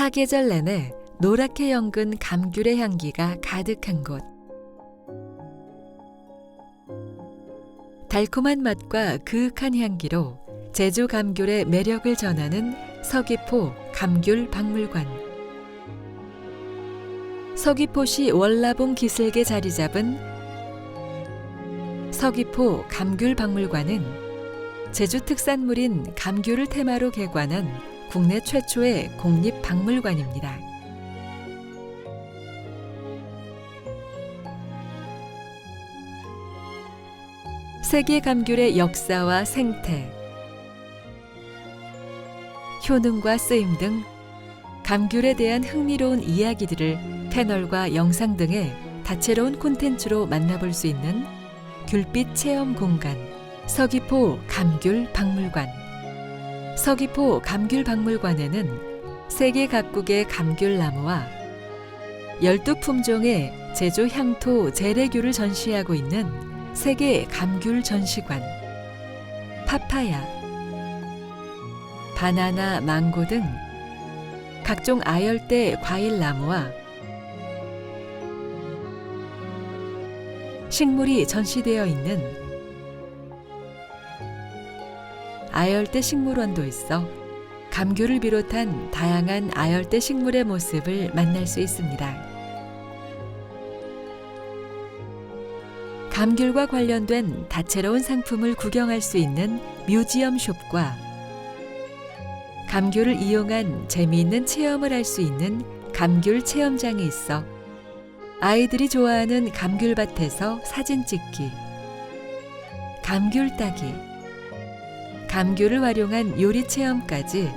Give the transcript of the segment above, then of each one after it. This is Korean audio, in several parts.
사계절 내내 노랗게 연근 감귤의 향기가 가득한 곳. 달콤한 맛과 그윽한 향기로 제주 감귤의 매력을 전하는 서귀포 감귤 박물관. 서귀포시 월라봉 기슭에 자리 잡은 서귀포 감귤 박물관은 제주 특산물인 감귤을 테마로 개관한 국내 최초의 공립 박물관입니다. 세계 감귤의 역사와 생태, 효능과 쓰임 등 감귤에 대한 흥미로운 이야기들을 패널과 영상 등의 다채로운 콘텐츠로 만나볼 수 있는 귤빛 체험 공간 서귀포 감귤 박물관 서귀포 감귤 박물관에는 세계 각국의 감귤 나무와 12품종의 제주 향토 재래귤을 전시하고 있는 세계 감귤 전시관 파파야 바나나, 망고 등 각종 아열대 과일 나무와 식물이 전시되어 있는 아열대 식물원도 있어 감귤을 비롯한 다양한 아열대 식물의 모습을 만날 수 있습니다. 감귤과 관련된 다채로운 상품을 구경할 수 있는 뮤지엄 숍과 감귤을 이용한 재미있는 체험을 할 수 있는 감귤 체험장이 있어 아이들이 좋아하는 감귤밭에서 사진 찍기, 감귤 따기, 감귤을 활용한 요리 체험까지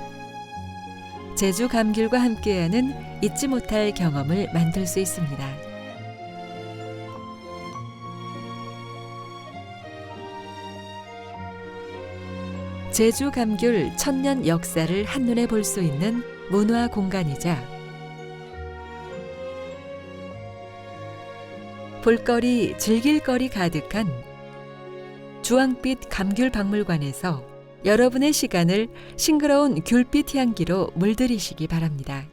제주 감귤과 함께하는 잊지 못할 경험을 만들 수 있습니다. 제주 감귤 천년 역사를 한눈에 볼 수 있는 문화 공간이자 볼거리, 즐길거리 가득한 주황빛 감귤 박물관에서 여러분의 시간을 싱그러운 귤빛 향기로 물들이시기 바랍니다.